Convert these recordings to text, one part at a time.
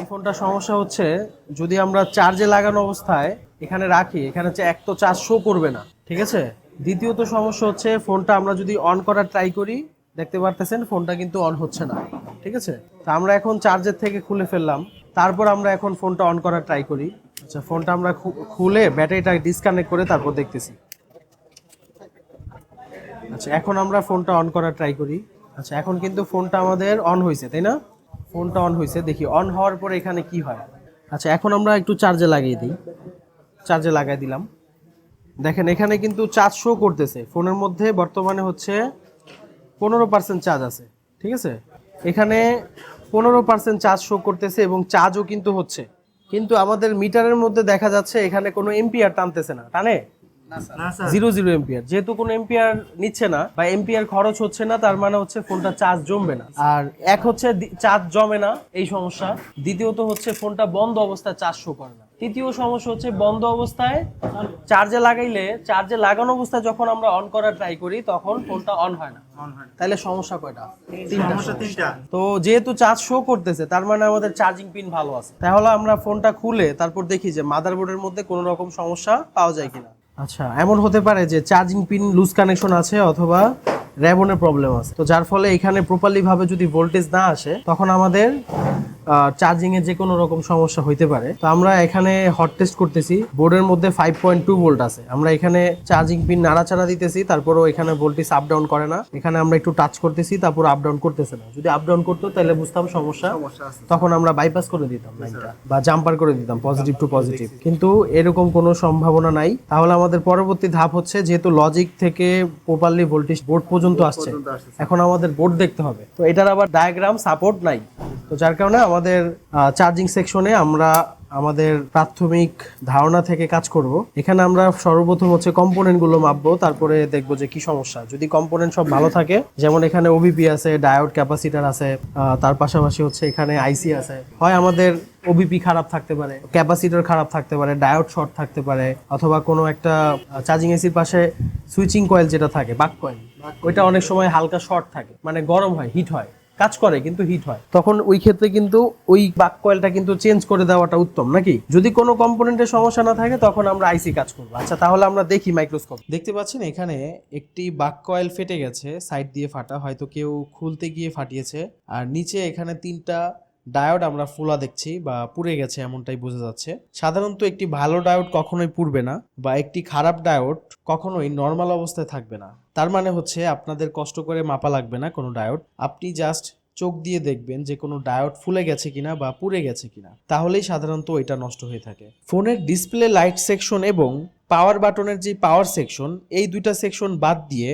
এই ফোনটা সমস্যা হচ্ছে, যদি আমরা চার্জে লাগানো অবস্থায় এখানে রাখি, এখানে হচ্ছে এক তো চার্জ শো করবে না, ঠিক আছে? দ্বিতীয়ত সমস্যা হচ্ছে ফোনটা আমরা যদি অন করার ট্রাই করি, দেখতে পারতেছেন ফোনটা কিন্তু অন হচ্ছে না, ঠিক আছে? তা আমরা এখন চার্জের থেকে খুলে ফেললাম, তারপর আমরা এখন ফোনটা অন করার ট্রাই করি। আচ্ছা ফোনটা আমরা খুলে ব্যাটারিটা ডিসকানেক্ট করে তারপর দেখতেছি। আচ্ছা এখন আমরা ফোনটা অন করার ট্রাই করি। আচ্ছা এখন কিন্তু ফোনটা আমাদের অন হয়েছে তাই না? ফোনটা অন হয়েছে, দেখি অন হওয়ার পরে এখানে কি হয়। আচ্ছা এখন আমরা একটু চার্জে লাগিয়ে দিই। চার্জে লাগাই দিলাম। দেখেন, এখানে কিন্তু চার্জ শো করতেছে। ফোনের মধ্যে বর্তমানে হচ্ছে পনেরো পার্সেন্ট চার্জ আছে, ঠিক আছে? এখানে পনেরো পার্সেন্ট চার্জ শো করতেছে এবং চার্জও কিন্তু হচ্ছে। কিন্তু আমাদের মিটারের মধ্যে দেখা যাচ্ছে এখানে কোনো এমপিআর টানতেছে না, টানে? জিরো জিরো এম্পিয়ার যেহেতু কোনো এম্পিয়ার নিচ্ছে না বা এম্পিয়ার খরচ হচ্ছে না তার মানে হচ্ছে ফোনটা চার্জ জমবে না। আর এক হচ্ছে চার্জ জমে না এই সমস্যা। দ্বিতীয়ত হচ্ছে ফোনটা বন্ধ অবস্থায় চার্জ শো করে না। তৃতীয় সমস্যা হচ্ছে বন্ধ অবস্থায় চার্জে লাগাইলে চার্জে লাগানো অবস্থায় যখন আমরা অন করার ট্রাই করি তখন ফোনটা অন হয় না। তাহলে সমস্যা কয়টা? তিনটা তো যেহেতু চার্জ শো করতেছে তার মানে আমাদের চার্জিং পিন ভালো আছে। তাহলে আমরা ফোনটা খুলে তারপর দেখি যে মাদারবোর্ডের মধ্যে কোনো রকম সমস্যা পাওয়া যায় কিনা। আচ্ছা এমন হতে পারে যে চার্জিং পিন লুজ কানেকশন আছে অথবা র্যাবনের প্রবলেম আছে। তো যার ফলে এখানে প্রপারলি ভাবে যদি ভোল্টেজ না আসে, তখন আমাদের চার্জিং এর যে কোনো রকম সমস্যা হইতে পারে। তো আমরা এখানে হট টেস্ট করতেছি। বোর্ডের মধ্যে ফাইভ পয়েন্ট টু ভোল্ট আছে। আমরা এখানে চার্জিং পিন নাড়াচাড়া দিতেছি তারপরও এখানে ভোল্টেজ আপ ডাউন করে না। এখানে আমরা একটু টাচ করতেছি তারপর আপ ডাউন করতেছে না। যদি আপ ডাউন করতো তাহলে বুঝতাম সমস্যা। তখন আমরা বাইপাস করে দিতাম লাইনটা বা জাম্পার করে দিতাম পজিটিভ টু পজিটিভ কিন্তু এরকম কোনো সম্ভাবনা নাই। তাহলে আমাদের পরবর্তী ধাপ হচ্ছে যেহেতু লজিক থেকে প্রপারলি ভোল্টেজ বোর্ড পর্যন্ত আসছে। এখন আমাদের বোর্ড দেখতে হবে। তো এটার আবার ডায়াগ্রাম সাপোর্ট নাই। তো যার কারণে আমাদের চার্জিং সেকশনে আমরা আমাদের প্রাথমিক ধারণা থেকে কাজ করব। এখানে আমরা সর্বপ্রথম হচ্ছে কম্পোনেন্টগুলো মাপবো, তারপরে দেখব যে কি সমস্যা। যদি কম্পোনেন্ট সব ভালো থাকে, যেমন এখানে ওবিপি আছে ডায়োড ক্যাপাসিটার আছে তার পাশাপাশি হচ্ছে এখানে আইসি আছে। হয় আমাদের ওবিপি খারাপ থাকতে পারে ক্যাপাসিটর খারাপ থাকতে পারে ডায়োড শর্ট থাকতে পারে, অথবা কোনো একটা চার্জিং এসির পাশে সুইচিং কয়েল যেটা থাকে, বাক কয়েল ওইটা অনেক সময় হালকা শর্ট থাকে মানে গরম হয় হিট হয়। কাজ করে কিন্তু হিট হয়। তখন ওই ক্ষেত্রে কিন্তু ওই বাক কয়েলটা কিন্তু চেঞ্জ করে দেওয়াটা উত্তম নাকি? যদি কোনো কম্পোনেন্টের সমস্যা না থাকে তখন আমরা আইসি কাজ করব। আচ্ছা তাহলে আমরা দেখি মাইক্রোস্কোপ দেখতে পাচ্ছেন এখানে একটি বাক কয়েল ফেটে গেছে সাইড দিয়ে ফাটা হয়তো কেউ খুলতে গিয়ে ফাটিয়েছে। আর নিচে এখানে তিনটা ডায়োড আমরা ফোলা দেখছি বা পুড়ে গেছে এমনটাই বোঝা যাচ্ছে। সাধারণত একটি ভালো ডায়োড কখনোই পুড়বে না বা একটি খারাপ ডায়োড কখনোই নর্মাল অবস্থায় থাকবে না। তার মানে হচ্ছে আপনাদের কষ্ট করে মাপা লাগবে না কোনো ডায়োড। আপনি জাস্ট চোখ দিয়ে দেখবেন যে কোনো ডায়োড ফুলে গেছে কিনা বা পুড়ে গেছে কিনা। তাহলেই সাধারণত এটা নষ্ট হয়ে থাকে। ফোনের ডিসপ্লে লাইট সেকশন এবং পাওয়ার বাটনের যে পাওয়ার সেকশন, এই দুইটা সেকশন বাদ দিয়ে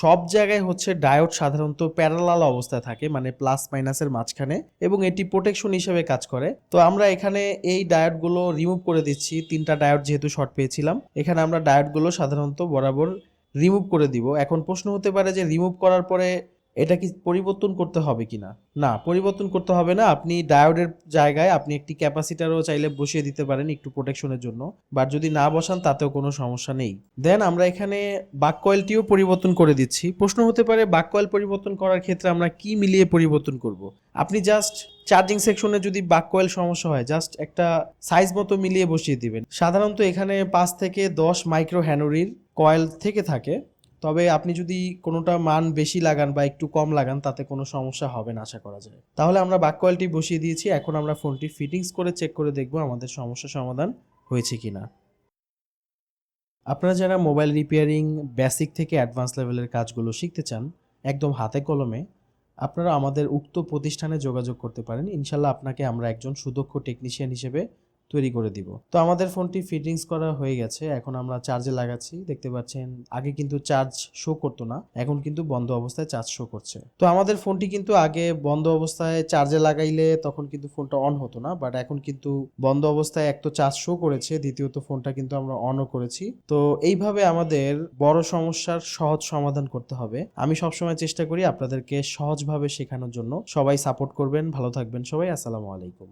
সব জায়গায় হচ্ছে ডায়োড সাধারণত প্যারালাল অবস্থায় থাকে মানে প্লাস মাইনাসের মাঝখানে এবং এটি প্রোটেকশন হিসেবে কাজ করে। তো আমরা এখানে এই ডায়োডগুলো রিমুভ করে দিচ্ছি। তিনটা ডায়োড যেহেতু শর্ট পেয়েছিলাম, এখানে আমরা ডায়োডগুলো সাধারণত বরাবর রিমুভ করে দিব। এখন প্রশ্ন হতে পারে যে রিমুভ করার পরে এটা কি পরিবর্তন করতে হবে কিনা? না না পরিবর্তন করতে হবে না। আপনি ডায়োডের জায়গায় আপনি একটি ক্যাপাসিটারও চাইলে বসিয়ে দিতে পারেন একটু প্রোটেকশনের জন্য। বাট যদি না বসান তাতেও কোনো সমস্যা নেই। দেন আমরা এখানে বাক কয়েলটিও পরিবর্তন করে দিচ্ছি। প্রশ্ন হতে পারে বাক কয়েল পরিবর্তন করার ক্ষেত্রে আমরা কি মিলিয়ে পরিবর্তন করব? আপনি জাস্ট চার্জিং সেকশনে যদি বাক কয়েল সমস্যা হয় জাস্ট একটা সাইজ মতো মিলিয়ে বসিয়ে দিবেন। সাধারণত এখানে পাঁচ থেকে দশ মাইক্রো হ্যানোরির কয়েল থেকে থাকে। তবে আপনি যদি কোনোটা মান বেশি লাগান বা একটু কম লাগান, তাতে কোনো সমস্যা হবে না, আশা করা যায়। তাহলে আমরা বাক কয়েলটি বসিয়ে দিয়েছি। এখন আমরা ফোনটি ফিটিংস করে চেক করে দেখব আমাদের সমস্যা সমাধান হয়েছে কি না আপনারা যারা মোবাইল রিপেয়ারিং বেসিক থেকে অ্যাডভান্স লেভেলের কাজগুলো শিখতে চান, একদম হাতে কলমে আপনারা আমাদের উক্ত প্রতিষ্ঠানে যোগাযোগ করতে পারেন। ইনশাল্লাহ আপনাকে আমরা একজন সুদক্ষ টেকনিশিয়ান হিসেবে তৈরি করে দিব। তো আমাদের ফোনটি ফিটিংস করা হয়ে গেছে। এখন আমরা চার্জে লাগাচ্ছি। দেখতে পাচ্ছেন, আগে কিন্তু চার্জ শো করতো না। এখন কিন্তু বন্ধ অবস্থায় চার্জ শো করছে। তো আমাদের ফোনটি কিন্তু আগে বন্ধ অবস্থায় চার্জে লাগাইলে তখন কিন্তু ফোনটা অন হতো না। বাট এখন কিন্তু বন্ধ অবস্থায় এক তো চার্জ শো করেছে, দ্বিতীয়ত ফোনটা কিন্তু আমরা অনও করেছি। তো এইভাবে আমাদের বড় সমস্যার সহজ সমাধান করতে হবে। আমি সবসময় চেষ্টা করি আপনাদেরকে সহজভাবে শেখানোর জন্য। সবাই সাপোর্ট করবেন। ভালো থাকবেন সবাই। আসসালামু আলাইকুম।